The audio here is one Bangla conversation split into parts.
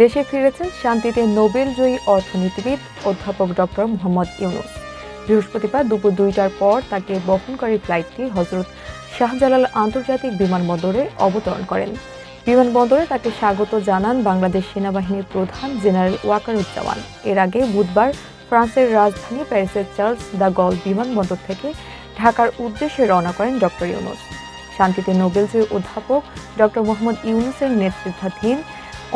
দেশে ফিরেছেন শান্তিতে নোবেল জয়ী অর্থনীতিবিদ অধ্যাপক ডক্টর মোহাম্মদ ইউনুস। বৃহস্পতিবার দুপুর দুইটার পর তাকে বহনকারী ফ্লাইটটি হজরত শাহজালাল আন্তর্জাতিক বিমানবন্দরে অবতরণ করেন। বিমানবন্দরে তাকে স্বাগত জানান বাংলাদেশ সেনাবাহিনীর প্রধান জেনারেল ওয়াকারুজ্জামান। এর আগে বুধবার ফ্রান্সের রাজধানী প্যারিসের চার্লস দ্য গল বিমানবন্দর থেকে ঢাকার উদ্দেশ্যে রওনা করেন ডক্টর ইউনুস। শান্তিতে নোবেলজয়ী অধ্যাপক ডক্টর মোহাম্মদ ইউনুসের নেতৃত্বাধীন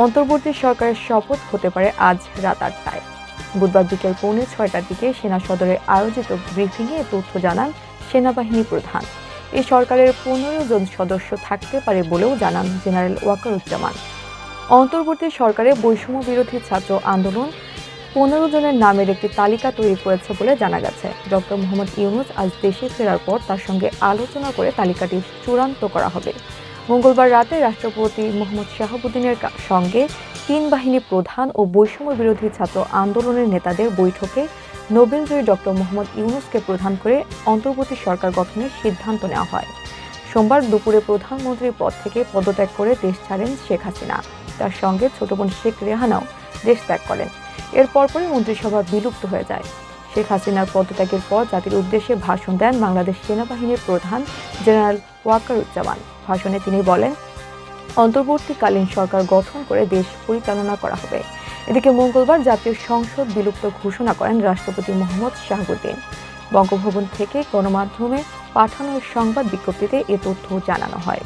অন্তর্বর্তী সরকারের শপথ হতে পারে আজ রাত আটটায়। বুধবার বিকেল পৌনে ছয়টার দিকে সেনা সদরে আয়োজিত ব্রিফিংয়ে তথ্য জানান সেনাবাহিনী প্রধান। এই সরকারের পনেরো জন সদস্য থাকতে পারে বলেও জানান জেনারেল ওয়াকারুজ্জামান। অন্তর্বর্তী সরকারে বৈষম্য বিরোধী ছাত্র আন্দোলন পনেরো জনের নামের একটি তালিকা তৈরি করেছে বলে জানা গেছে। ডক্টর মোহাম্মদ ইউনুস আজ দেশে ফেরার পর তার সঙ্গে আলোচনা করে তালিকাটি চূড়ান্ত করা হবে। মঙ্গলবার রাতে রাষ্ট্রপতি মোহাম্মদ শাহাবুদ্দিনের সঙ্গে তিন বাহিনী প্রধান ও বৈষম্য বিরোধী ছাত্র আন্দোলনের নেতাদের বৈঠকে নোবেলজয়ী ডক্টর মোহাম্মদ ইউনুসকে প্রধান করে অন্তর্বর্তী সরকার গঠনের সিদ্ধান্ত নেওয়া হয়। সোমবার দুপুরে প্রধানমন্ত্রীর পদ থেকে পদত্যাগ করে দেশ ছাড়েন শেখ হাসিনা। তার সঙ্গে ছোট বোন শেখ রেহানাও দেশ ত্যাগ করেন। এর পরপরই মন্ত্রিসভা বিলুপ্ত হয়ে যায়। শেখ হাসিনার পদত্যাগের পর জাতির উদ্দেশ্যে ভাষণ দেন বাংলাদেশ সেনাবাহিনীর প্রধান জেনারেল ওয়াকারুজ্জামান। ভাষণে তিনি বলেন, অন্তর্বর্তীকালীন সরকার গঠন করে দেশ পরিচালনা করা হবে। এদিকে মঙ্গলবার জাতীয় সংসদ বিলুপ্ত ঘোষণা করেন রাষ্ট্রপতি মোহাম্মদ শাহাবুদ্দিন। বঙ্গভবন থেকে গণমাধ্যমে পাঠানো সংবাদ বিজ্ঞপ্তিতে এ তথ্য জানানো হয়।